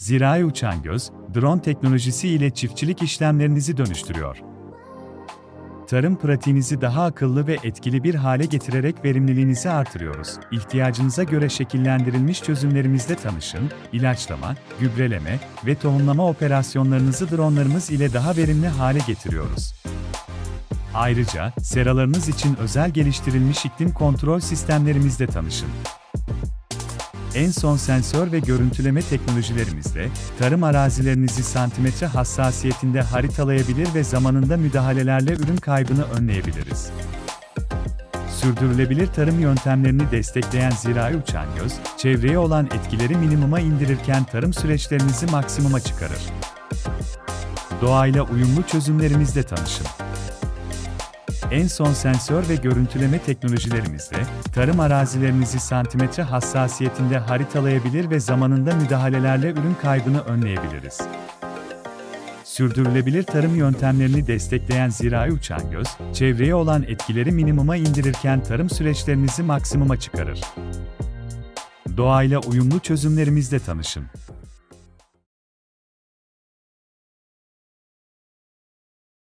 Zirai Uçan Göz, drone teknolojisi ile çiftçilik işlemlerinizi dönüştürüyor. Tarım pratiğinizi daha akıllı ve etkili bir hale getirerek verimliliğinizi artırıyoruz. İhtiyacınıza göre şekillendirilmiş çözümlerimizle tanışın, ilaçlama, gübreleme ve tohumlama operasyonlarınızı dronlarımız ile daha verimli hale getiriyoruz. Ayrıca, seralarınız için özel geliştirilmiş iklim kontrol sistemlerimizle tanışın. En son sensör ve görüntüleme teknolojilerimizle, tarım arazilerinizi santimetre hassasiyetinde haritalayabilir ve zamanında müdahalelerle ürün kaybını önleyebiliriz. Sürdürülebilir tarım yöntemlerini destekleyen Zirai Uçan Göz, çevreye olan etkileri minimuma indirirken tarım süreçlerinizi maksimuma çıkarır. Doğayla uyumlu çözümlerimizle tanışın. En son sensör ve görüntüleme teknolojilerimizle, tarım arazilerinizi santimetre hassasiyetinde haritalayabilir ve zamanında müdahalelerle ürün kaybını önleyebiliriz. Sürdürülebilir tarım yöntemlerini destekleyen Zirai Uçan Göz, çevreye olan etkileri minimuma indirirken tarım süreçlerinizi maksimuma çıkarır. Doğayla uyumlu çözümlerimizle tanışın.